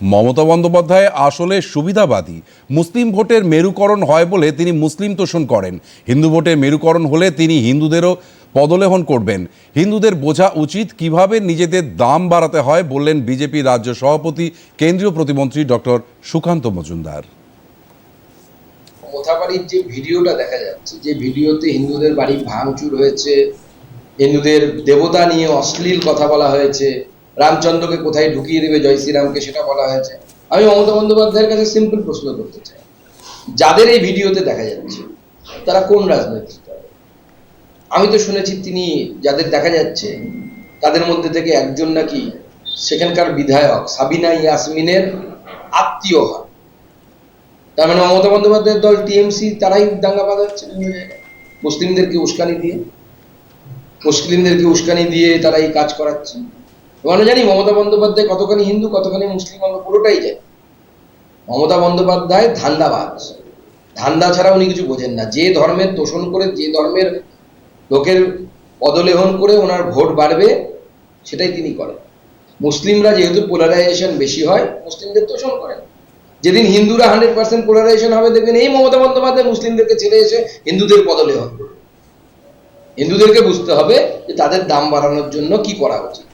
মমতা বন্দ্যোপাধ্যায় আসলে সুবিধাবাদী। মুসলিম ভোটের মেরুকরণ হয় বলে তিনি মুসলিম তোষণ করেন। হিন্দু ভোটের মেরুকরণ হলে তিনি হিন্দুদেরও পদলেহন করবেন। হিন্দুদের বোঝা উচিত কীভাবে নিজেদের দাম বাড়াতে হয় বললেন বিজেপি রাজ্য সভাপতি, কেন্দ্রীয় প্রতিমন্ত্রী ডক্টর সুকান্ত মজুমদার। মোথাবাড়ির যে ভিডিওটা দেখা যাচ্ছে, যে ভিডিওতে হিন্দুদের বাড়ি ভাঙচুর হয়েছে, হিন্দুদের দেবতা নিয়ে অশ্লীল কথা বলা হয়েছে রামচন্দ্রকে কোথায় ঢুকিয়ে দেবে জয় শ্রীরামকে সেটা বলা হয়েছে। আমি মমতা বন্দ্যোপাধ্যায়ের কাছে সিম্পল প্রশ্ন করতে চাই। যাদের এই ভিডিওতে দেখা যাচ্ছে, তারা কোন রাজনৈতিক দল? আমি তো শুনেছি তিনি যাদের দেখা যাচ্ছে, তাদের মধ্যে থেকে একজন নাকি সেখানকার বিধায়ক সাবিনা ইয়াসমিনের আত্মীয় হয়। তার মানে মমতা বন্দ্যোপাধ্যায়ের দল টিএমসি, তারাই দাঙ্গা বাঁধাচ্ছে মুসলিমদেরকে উস্কানি দিয়ে, মুসলিমদেরকে উস্কানি দিয়ে তারা এই কাজ করাচ্ছে আমরা জানি মমতা বন্দ্যোপাধ্যায় কতখানি হিন্দু, কতখানি মুসলিম, আমরা পুরোটাই জানি। মমতা বন্দ্যোপাধ্যায় ধান্দাবাজ। ধান্দা ছাড়া উনি কিছু বোঝেন না। যে ধর্মের তোষণ করে, যে ধর্মের লোকের পদলেহন করে ওনার ভোট বাড়বে, সেটাই তিনি করেন। মুসলিমরা যেহেতু পোলারাইজেশন বেশি হয়, মুসলিমদের তোষণ করেন। যেদিন হিন্দুরা হান্ড্রেড পার্সেন্ট পোলারাইজেশন হবে, দেখবেন এই মমতা বন্দ্যোপাধ্যায় মুসলিমদেরকে ছেড়ে এসে হিন্দুদের পদলেহন হিন্দুদেরকে বুঝতে হবে যে তাদের দাম বাড়ানোর জন্য কি করা উচিত।